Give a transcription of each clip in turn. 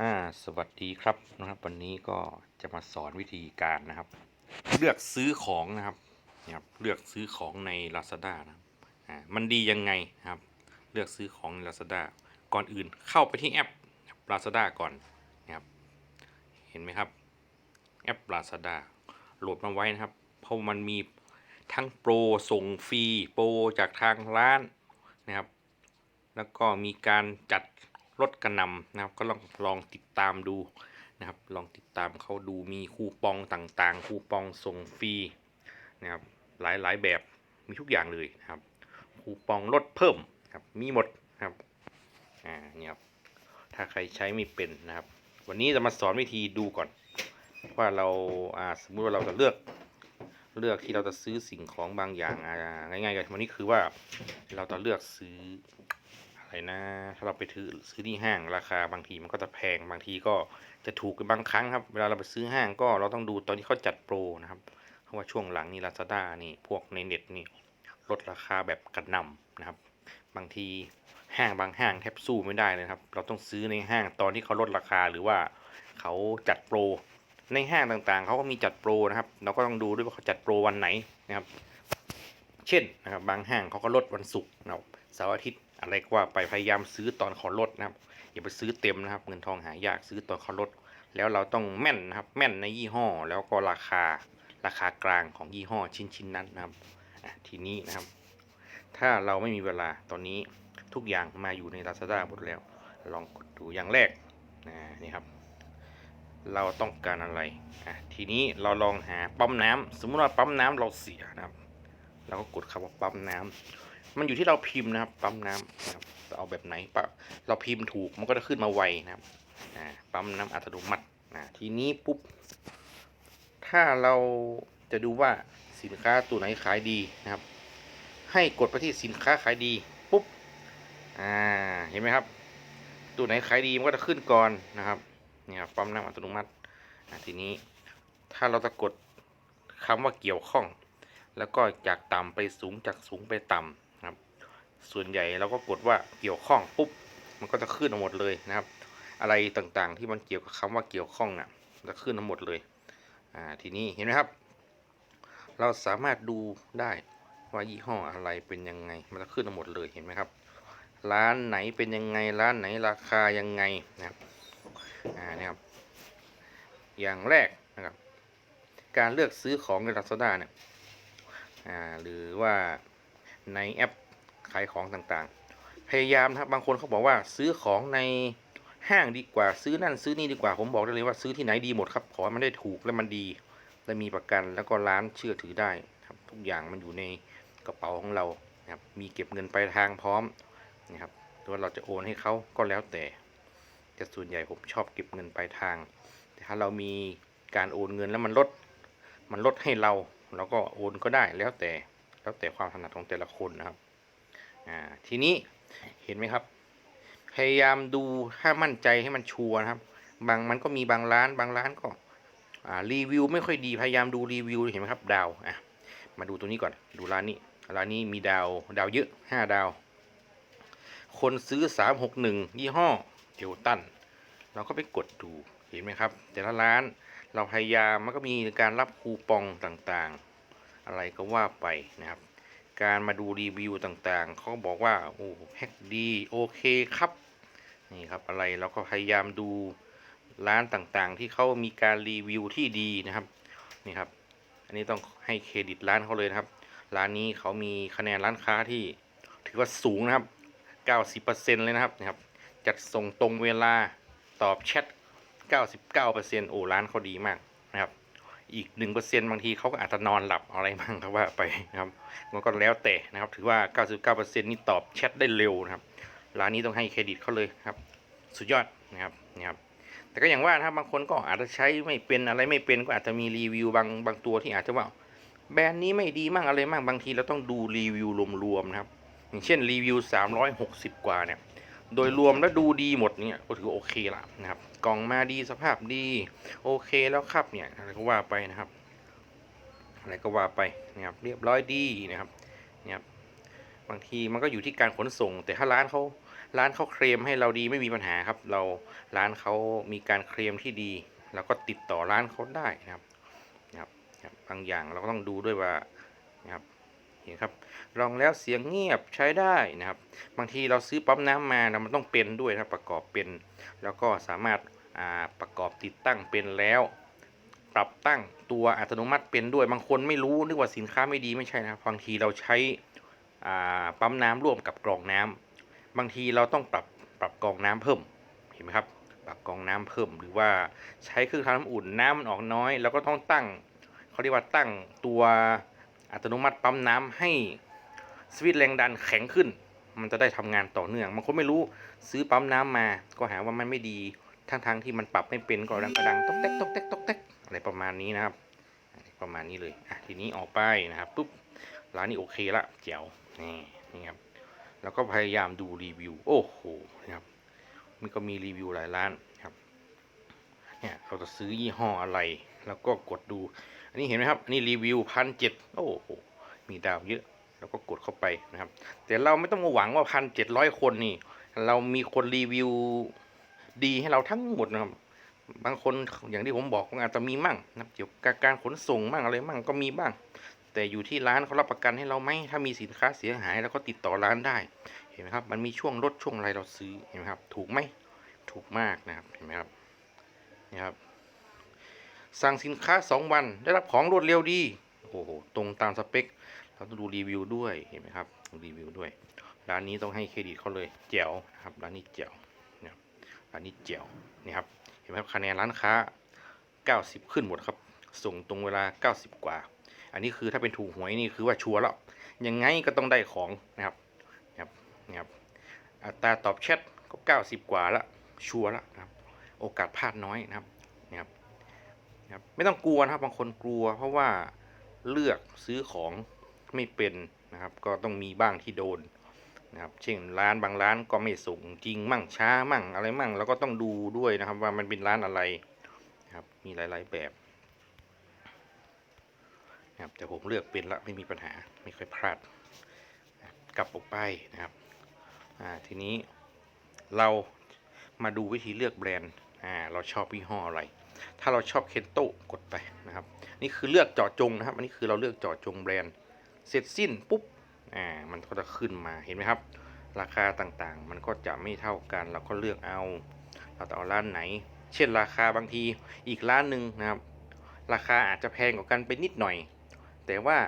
อ่าสวัสดีครับนะครับ วันนี้ก็จะมาสอนวิธีการนะครับ เลือกซื้อของนะครับนะครับเลือกซื้อของใน Lazada นะอ่ามันดียังไงนะครับ เลือกซื้อของใน Lazada ก่อนอื่นเข้าไปที่แอป Lazada ก่อนนะครับเห็นไหมครับ แอป Lazada โหลดมาไว้นะครับ เพราะมันมีทั้งโปรส่งฟรีโปรจากทางร้านนะครับ แล้วก็มีการจัด ลดกระนำนะครับ ก็ลองลองติดตามดูนะครับ ลองติดตามเขาดูมีคูปองต่างๆ คูปองส่งฟรีนะครับ หลายๆแบบมีทุกอย่างเลยนะครับ คูปองลดเพิ่มครับ มีหมดนะครับอ่าเนี่ยครับถ้าใครใช้ไม่เป็นนะครับ วันนี้จะมาสอนวิธีดูก่อน ว่าเราอ่าสมมุติว่าเราจะเลือกเลือกที่เราจะซื้อสิ่งของบางอย่างอ่าง่ายๆกันวันนี้คือว่าเราจะเลือกซื้อ อะไรนะ ถ้าเราไปถือซื้อที่ห้างราคาบางทีมันก็จะแพงบางทีก็จะถูกบางครั้งครับ เวลาเราไปซื้อห้างก็เราต้องดูตอนที่เขาจัดโปรนะครับ เพราะว่าช่วงหลังนี่ Lazada นี่พวกในเน็ตนี่ลดราคาแบบกระหน่ำนะครับ บางทีห้างบางห้างแทบสู้ไม่ได้เลยครับ เราต้องซื้อในห้างตอนที่เขาลดราคาหรือว่าเขาจัดโปร ในห้างต่างๆ เขาก็มีจัดโปรนะครับ เราก็ต้องดูด้วยว่าเขาจัดโปรวันไหนนะครับ เช่นนะครับบางห้างเขาก็ลดวันศุกร์นะครับเสาร์อาทิตย์ อะไรก็ว่าไปพยายามซื้อตอนเขาลดนะครับอย่าไปซื้อเต็มนะครับ เงินทองหายากซื้อตอนเขาลด แล้วเราต้องแม่นนะครับ แม่นในยี่ห้อแล้วก็ราคาราคากลางของยี่ห้อชิ้นชิ้นนั้นนะครับทีนี้นะครับ ถ้าเราไม่มีเวลาตอนนี้ทุกอย่างมาอยู่ใน Lazada หมดแล้ว ลองกดดูอย่างแรกนะนี่ครับ เราต้องการอะไรอะทีนี้เราลองหาปั๊มน้ำสมมุติว่าปั๊มน้ำเราเสียนะครับ เราก็กดคำว่าปั๊มน้ำ มันอยู่ที่เราพิมพ์นะครับ ปั๊มน้ำนะครับจะเอาแบบไหนปะเราพิมพ์ถูกมันก็จะขึ้นมาไวนะครับอ่าปั๊มน้ำอัตโนมัติอ่าทีนี้ปุ๊บ ถ้าเราจะดูว่าสินค้าตัวไหนขายดีนะครับ ให้กดไปที่สินค้าขายดีปุ๊บอ่าเห็นไหมครับ ตัวไหนขายดีมันก็จะขึ้นก่อนนะครับนี่ครับปั๊มน้ำอัตโนมัติทีนี้ถ้าเราจะกดคำว่าเกี่ยวข้อง แล้วก็จากต่ำไปสูงจากสูงไปต่ำนะครับ ส่วนใหญ่เราก็กดว่าเกี่ยวข้องปุ๊บมันก็จะขึ้นมาหมดเลยนะครับ อะไรต่างๆที่มันเกี่ยวกับคำว่าเกี่ยวข้องน่ะจะขึ้นมาหมดเลยอ่าทีนี้เห็นไหมครับ เราสามารถดูได้ว่ายี่ห้ออะไรเป็นยังไง มันจะขึ้นมาหมดเลยเห็นไหมครับ ร้านไหนเป็นยังไงร้านไหนราคายังไงนะครับอ่านี่ครับ อย่างแรกนะครับการเลือกซื้อของใน Lazada เนี่ยอ่าหรือว่าในแอป ขายของต่างๆ พยายามนะครับบางคนเขาบอกว่าซื้อของในห้างดีกว่าซื้อนั่นซื้อนี่ดีกว่าผมบอกได้เลยว่าซื้อที่ไหนดีหมดครับขอให้มันได้ถูกและมันดีและมีประกันแล้วก็ร้านเชื่อถือได้ครับทุกอย่างมันอยู่ในกระเป๋าของเรานะครับมีเก็บเงินปลายทางพร้อมนะครับหรือว่าเราจะโอนให้เขาก็แล้วแต่แต่ส่วนใหญ่ผมชอบเก็บเงินปลายทาง แต่ถ้าเรามีการโอนเงินแล้วมันลดมันลดให้เราเราก็โอนก็ได้แล้วแต่แล้วแต่ความถนัดของแต่ละคนนะครับ อ่าทีนี้เห็นไหมครับ พยายามดูถ้ามั่นใจให้มันชัวร์นะครับ บางมันก็มีบางร้านบางร้านก็รีวิวไม่ค่อยดีพยายามดูรีวิวเห็นไหมครับดาวอะมาดูตัวนี้ก่อนดูร้านนี้ร้านนี้มีดาวดาวเยอะห้าดาว คนซื้อสามหกหนึ่งยี่ห้อเอลตันเราก็ไปกดดูเห็นไหมครับ แต่ละร้านเราพยายามมันก็มีการรับคูปองต่างๆ อะไรก็ว่าไปนะครับ การมาดูรีวิวต่างๆ เขาก็บอกว่า โอ้แพ็คดี โอเคครับ นี่ครับอะไรเราก็พยายามดูร้านต่างๆ ที่เขามีการรีวิวที่ดีนะครับ นี่ครับ อันนี้ต้องให้เครดิตร้านเขาเลยนะครับ ร้านนี้เขามีคะแนนร้านค้าที่ ถือว่าสูงนะครับ90%เลยนะครับนะครับ จัดส่งตรงเวลาตอบแชท 99%โอ้ร้านเขาดีมาก อีกหนะครับอีก1%บางทีเขาก็อาจจะนอนหลับอะไรบ้างก็ว่าไปนะครับมันก็แล้วแต่นะครับ ถือว่า 99%นี่ตอบแชทได้เร็วนะครับ ร้านนี้ต้องให้เครดิตเขาเลยครับ สุดยอดนะครับนี่ครับ แต่ก็อย่างว่านะครับบางคนก็อาจจะใช้ไม่เป็นอะไรไม่เป็นก็อาจจะมีรีวิวบางบางตัวที่อาจจะว่าแบรนด์นี้ไม่ดีมั่งอะไรมั่งบางทีเราต้องดูรีวิวรวมๆนะครับ อย่างเช่นรีวิว 360 กว่าเนี่ย โดยรวมแล้วดูดีหมดเนี่ยก็ถือโอเคละนะครับ กล่องมาดีสภาพดี โอเคแล้วครับเนี่ยอะไรก็ว่าไปนะครับอะไรก็ว่าไปนะครับเรียบร้อยดีนะครับเนี่ยครับบางทีมันก็อยู่ที่การขนส่ง แต่ถ้าร้านเขาร้านเขาเคลมให้เราดีไม่มีปัญหาครับ เราร้านเขามีการเคลมที่ดีแล้วก็ติดต่อร้านเขาได้นะครับนะครับบางอย่างเราก็ต้องดูด้วยว่านะครับ เห็นครับลองแล้วเสียงเงียบใช้ได้นะครับ บางทีเราซื้อปั๊มน้ำมานะมันต้องเป็นด้วยนะประกอบเป็น แล้วก็สามารถาประกอบติดตั้งเป็นแล้ว ปรับตั้งตัวอัตโนมัติเป็นด้วยบางคนไม่รู้นึกว่าสินค้าไม่ดีไม่ใช่นะครับบางทีเราใช้ปั๊มน้ำร่วมกับกรองน้ำบางทีเราต้องปรับปรับกรองน้ำเพิ่มเห็นไหมครับปรับกรองน้ำเพิ่ม หรือว่าใช้เครื่องทำน้ำอุ่นน้ำมันออกน้อย แล้วก็ต้องตั้งเขาเรียกว่าตั้งตัว อัตโนมัติปั๊มน้ำให้สวิตช์แรงดันแข็งขึ้น มันจะได้ทำงานต่อเนื่องบางคนไม่รู้ซื้อปั๊มน้ำมา ก็หาว่ามันไม่ดีทั้งๆที่มันปรับไม่เป็นก็ดังกระดังตกแตกตกแตกตกแตกอะไรประมาณนี้นะครับประมาณนี้เลยอะทีนี้ออกไปนะครับปุ๊บร้านนี้โอเคละเจ๋วนี่นี่ครับแล้วก็พยายามดูรีวิว โอ้โหนะครับมันก็มีรีวิวหลายร้านครับเนี่ยเราจะซื้อยี่ห้ออะไร แล้วก็กดดู อันนี้เห็นไหมครับนนี้รีวิวพันเจ็ดโอ้โห มีดาวเยอะ แล้วก็กดเข้าไปนะครับ แต่เราไม่ต้องมาหวังว่าพันเจ็ดร้อยคนนี่ เรามีคนรีวิวดีให้เราทั้งหมดนะครับ บางคนอย่างที่ผมบอกอาจจะมีมั่งนะครับเกี่ยวกับการขนส่งมั่งอะไรมั่งก็มีบ้าง แต่อยู่ที่ร้านเขารับประกันให้เราไหมถ้ามีสินค้าเสียหายแล้วก็ติดต่อร้านได้ เห็นไหมครับ มันมีช่วงลดช่วงอะไรเราซื้อ เห็นไหมครับ ถูกไหม ถูกมากนะครับ เห็นไหมครับนี่ครับ สั่งสินค้า 2 วัน ได้รับของรวดเร็วดี โอ้โห ตรงตามสเปค เราต้องดูรีวิวด้วย เห็นไหมครับ ดูรีวิวด้วย ร้านนี้ต้องให้เครดิตเขาเลยแจ๋วนะครับ ร้านนี้แจ๋วนะครับร้านนี้แจ๋วนี่ครับ เห็นไหมครับ คะแนนร้านค้า 90 ขึ้นหมดครับ ส่งตรงเวลา 90 กว่า อันนี้คือถ้าเป็นถูกหวยนี่คือว่าชัวร์แล้ว ยังไงก็ต้องได้ของนะครับนะครับนะครับ อัตราตอบแชทก็ 90 กว่าละชัวร์ละนะครับ โอกาสพลาดน้อยนะครับ ครับไม่ต้องกลัวนะครับบางคนกลัว เพราะว่าเลือกซื้อของไม่เป็นนะครับ ก็ต้องมีบ้างที่โดนนะครับ เช่นร้านบางร้านก็ไม่ส่งจริงมั่งช้ามั่งอะไรมั่งเราก็ต้องดูด้วยนะครับว่ามันเป็นร้านอะไรนะครับมีหลาย ๆแบบนะครับแต่ผมเลือกเป็นละไม่มีปัญหาไม่ค่อยพลาดนะกลับออกไปนะครับอ่าทีนี้เรามาดูวิธีเลือกแบรนด์อ่าเราชอบยี่ห้ออะไร ถ้าเราชอบเคนโตกดไปนะครับ นี่คือเลือกเจาะจงนะครับ อันนี้คือเราเลือกเจาะจงแบรนด์ เสร็จสิ้นปุ๊บ อ่า มันก็จะขึ้นมา เห็นไหมครับ ราคาต่างๆ มันก็จะไม่เท่ากัน เราก็เลือกเอา เราจะเอาร้านไหน เช่นราคาบางที อีกร้านหนึ่งนะครับ ราคาอาจจะแพงกว่ากันไปนิดหน่อย แต่ว่า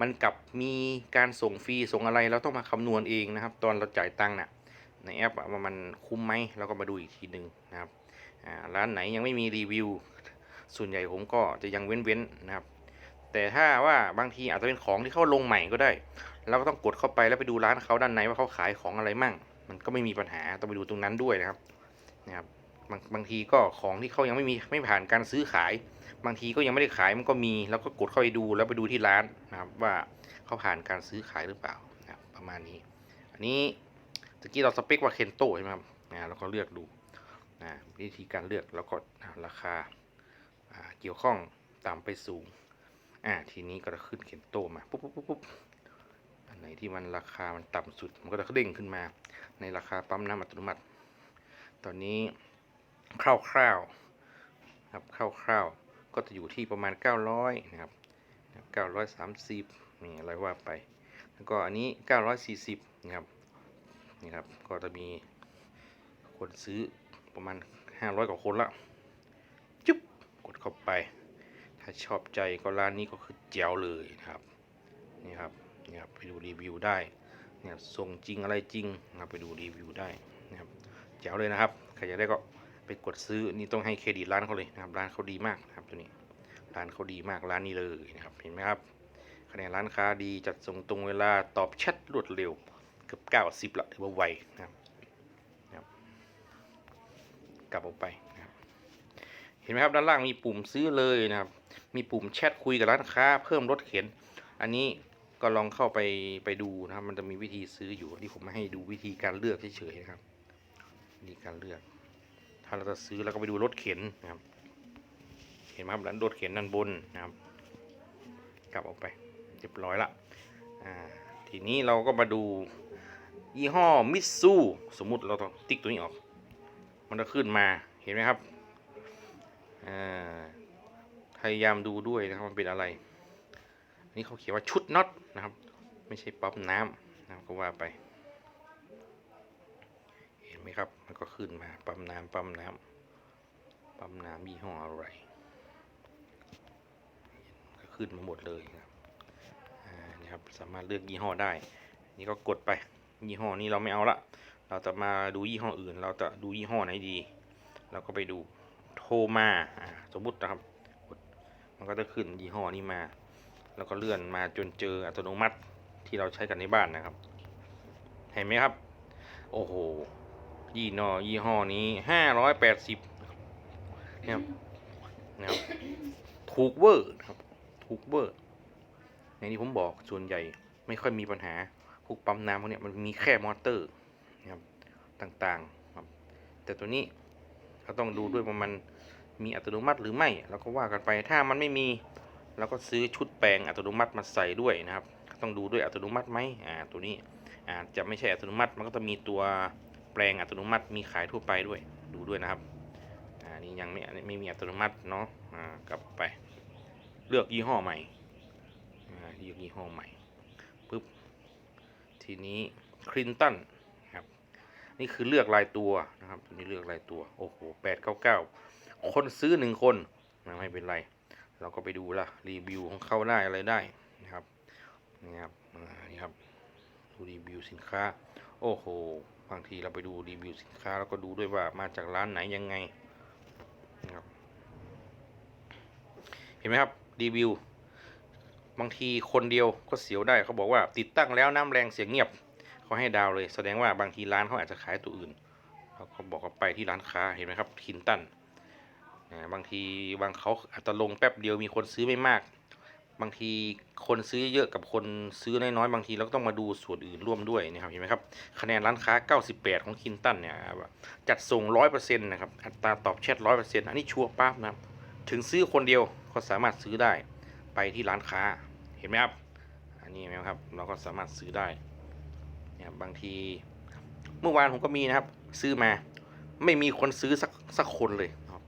มันกลับมีการส่งฟรีส่งอะไร เราต้องมาคำนวณเองนะครับ ตอนเราจ่ายตังค์น่ะในแอปอะว่ามันคุ้มไหมเราก็มาดูอีกทีหนึ่ง ร้านไหนยังไม่มีรีวิว ส่วนใหญ่ผมก็จะยังเว้นๆนะครับ แต่ถ้าว่าบางทีอาจจะเป็นของที่เขาลงใหม่ก็ได้ เราก็ต้องกดเข้าไปแล้วไปดูร้านเขาด้านในว่าเขาขายของอะไรมั่ง มันก็ไม่มีปัญหาต้องไปดูตรงนั้นด้วยนะครับนะครับบางบางทีก็ของที่เขายังไม่มีไม่ผ่านการซื้อขาย บางทีก็ยังไม่ได้ขายมันก็มีแล้วก็กดเข้าไปดูแล้วไปดูที่ร้านนะครับ ว่าเขาผ่านการซื้อขายหรือเปล่านะครับประมาณนี้ อันนี้ตะกี้เราสเปคว่าเคนโตใช่ไหมครับนะเราก็เลือกดู วิธีการเลือกแล้วก็ราคาเกี่ยวข้องต่ำไปสูงอ่าทีนี้ก็จะขึ้นเข็นโตมาปุ๊บปุ๊บปุ๊บปุ๊บอันไหนที่มันราคามันต่ำสุด มันก็จะเด้งขึ้นมา ในราคาปั๊มน้ำอัตโนมัติ ตอนนี้คร่าวๆครับคร่าวๆก็จะอยู่ที่ประมาณ 900นะครับ930นี่อะไรว่าไป แล้วก็อันนี้ 940นะครับนี่ครับก็จะมีคนซื้อ ประมาณ 500 กว่าคนละจุ๊บกดเข้าไป ถ้าชอบใจก็ร้านนี้ก็คือแจ๋วเลยนะครับนี่ครับนี่ครับไปดูรีวิวได้เนี่ยส่งจริงอะไรจริงนะครับไปดูรีวิวได้นะครับแจ๋วเลยนะครับใครอยากได้ก็ไปกดซื้อนี่ต้องให้เครดิตร้านเขาเลยนะครับร้านเขาดีมากนะครับตัวนี้ร้านเขาดีมากร้านนี้เลยนะครับเห็นไหมครับคะแนนร้านค้าดีจัดส่งตรงเวลาตอบแชทรวดเร็วเกือบ90ละถือว่าไวนะครับนะครับ กลับออกไปนะครับเห็นไหมครับด้านล่างมีปุ่มซื้อเลยนะครับ มีปุ่มแชทคุยกับร้านค้า เพิ่มรถเข็น อันนี้ก็ลองเข้าไปไปดูนะครับ มันจะมีวิธีซื้ออยู่ที่ผมมาให้ดูวิธีการเลือกเฉยๆนะครับวิธีการเลือก ถ้าเราจะซื้อแล้วก็ไปดูรถเข็นนะครับ เห็นไหมครับร้านรถเข็นด้านบนนะครับ กลับออกไปเรียบร้อยละอ่าทีนี้เราก็มาดูยี่ห้อมิตซูสมมุติเราต้องติ๊กตัวนี้ออก มันจะขึ้นมาเห็นไหมครับพยายามดูด้วยนะครับมันเป็นอะไรนนี้เขาเขียนว่าชุดน็อตนะครับ ไม่ใช่ปั๊มน้ำนะครับก็ว่าไป เห็นไหมครับ มันก็ขึ้นมาปั๊มน้ำปั๊มน้ำปั๊มน้ำยี่ห้ออะไรก็ขึ้นมาหมดเลยนะครับนี่ครับสามารถเลือกยี่ห้อได้ นี่ก็กดไปยี่ห้อนี้เราไม่เอาละ เราจะมาดูยี่ห้ออื่น เราจะดูยี่ห้อไหนดี เราก็ไปดูโทมาสมมุตินะครับ มันก็จะขึ้นยี่ห้อนี้มา แล้วก็เลื่อนมาจนเจออัตโนมัติที่เราใช้กันในบ้านนะครับ เห็นไหมครับ โอ้โห ยี่ห้อยี่ห้อนี้ห้าร้อยแปดสิบนะครับนะครับถูกเวอร์นะครับถูกเวอร์อย่างที่ผมบอกส่วนใหญ่ไม่ค่อยมีปัญหาพวกปั๊มน้ำพวกเนี้ยมันมีแค่มอเตอร์ นะครับต่างๆครับแต่ตัวนี้เราต้องดูด้วยว่ามันมีอัตโนมัติหรือไม่เราก็ว่ากันไปถ้ามันไม่มีเราก็ซื้อชุดแปลงอัตโนมัติมาใส่ด้วยนะครับต้องดูด้วยอัตโนมัติไหมอ่าตัวนี้อาจจะไม่ใช่อัตโนมัติมันก็จะมีตัวแปลงอัตโนมัติมีขายทั่วไปด้วยดูด้วยนะครับอ่านี่ยังไม่ไม่มีอัตโนมัติเนาะอ่ากลับไปเลือกยี่ห้อใหม่อ่าเลือกยี่ห้อใหม่ปุ๊บทีนี้คลินตัน นี่คือเลือกรายตัวนะครับตัวนี้เลือกรายตัว โอ้โหแปดเก้าเก้าคนซื้อหนึ่งคนนะไม่เป็นไร เราก็ไปดูละรีวิวของเขาได้อะไรได้นะครับนี่ครับนี่ครับดูรีวิวสินค้า โอ้โหบางทีเราไปดูรีวิวสินค้า แล้วก็ดูด้วยว่ามาจากร้านไหนยังไงนะครับเห็นไหมครับรีวิวบางทีคนเดียวก็เสียวได้เขาบอกว่าติดตั้งแล้วน้ำแรงเสียงเงียบ เขาให้ดาวเลย แสดงว่าบางทีร้านเขาอาจจะขายตัวอื่นเขาก็บอกว่าไปที่ร้านค้าเห็นไหมครับคินตันอ่าบางทีบางเขาอาจจะลงแป๊บเดียวมีคนซื้อไม่มาก บางทีคนซื้อเยอะกับคนซื้อน้อยๆบางทีเราก็ต้องมาดูส่วนอื่นร่วมด้วยนะครับเห็นไหมครับคะแนนร้านค้า 98 ของคินตันเนี่ยจัดส่ง 100%นะครับอัตราตอบแชท 100%อันนี้ชัวร์ปั๊บนะครับถึงซื้อคนเดียวก็สามารถซื้อได้ไปที่ร้านค้าเห็นไหมครับอันนี้เห็นไหมครับเราก็สามารถซื้อได้ เนี่ยบางทีเมื่อวานผมก็มีนะครับ ซื้อมา ไม่มีคนซื้อสักสักคนเลยครับ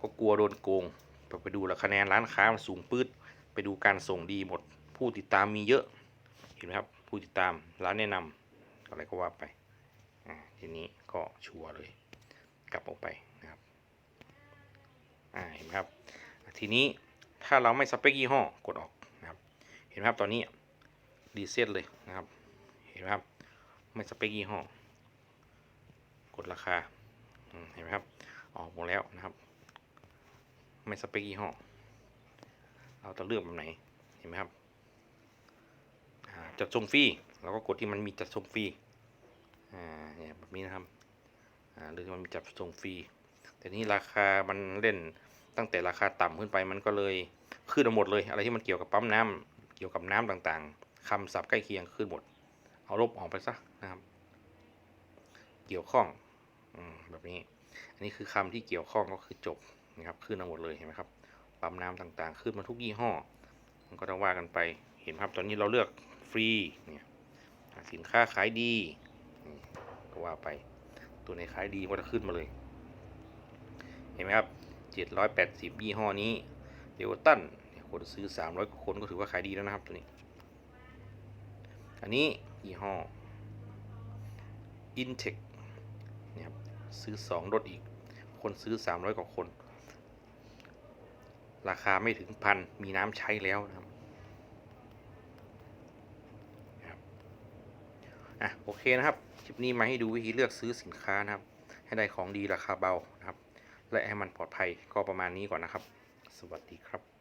ก็กลัวโดนโกงไปไปดูแล้วคะแนนร้านค้ามันสูงปื๊ดไปดูการส่งดีหมด ผู้ติดตามมีเยอะเห็นไหมครับ ผู้ติดตามร้านแนะนำอะไรก็ว่าไปทีนี้ก็ชัวร์เลย กลับออกไปนะครับเห็นไหมครับ ทีนี้ถ้าเราไม่สเปคยี่ห้อกดออกนะครับ เห็นไหมครับตอนนี้รีเซ็ตเลยนะครับ เห็นไหมครับ ไม่สเปคยี่ห้อกดราคาเห็นไหมครับ ออกหมดแล้วนะครับ ไม่สเปคยี่ห้อเราจะเลือกแบบไหนเห็นไหมครับอ่าจัดส่งฟรีเราก็กดที่มันมีจัดส่งฟรีอ่าเนี่ยแบบนี้นะครับอ่าหรือมันมีจัดส่งฟรีแต่นี่ราคามันเล่นตั้งแต่ราคาต่ำขึ้นไปมันก็เลยขึ้นหมดเลย อะไรที่มันเกี่ยวกับปั๊มน้ำเกี่ยวกับน้ำต่างๆคำศัพท์ใกล้เคียงขึ้นหมด เอาลบออกไปซะนะครับ เกี่ยวข้องอแบบนี้ อันนี้คือคำที่เกี่ยวข้องก็คือจบนะครับขึ้นมาหมดเลยเห็นไหมครับปั๊มน้ำต่างๆ ขึ้นมาทุกยี่ห้อ มันก็ต้องว่ากันไปเห็นไหมครับตอนนี้เราเลือกฟรีเนี่ยสินค้าขายดีก็ว่าไปตัวไหนขายดีก็จะขึ้นมาเลย เห็นไหมครับ 780 ยี่ห้อนี้เดลตันคนซื้อ 300กว่าคนก็ถือว่าขายดีแล้วนะครับตัวนี้ อันนี้ ยี่ห้อ Intech เนี่ยครับซื้อ 2 รถอีก คนซื้อ 300 กว่าคน ราคาไม่ถึงพัน มีน้ำใช้แล้วนะครับครับอะโอเคนะครับ คลิปนี้มาให้ดูวิธีเลือกซื้อสินค้านะครับ ให้ได้ของดีราคาเบานะครับ และให้มันปลอดภัยก็ประมาณนี้ก่อนนะครับ สวัสดีครับ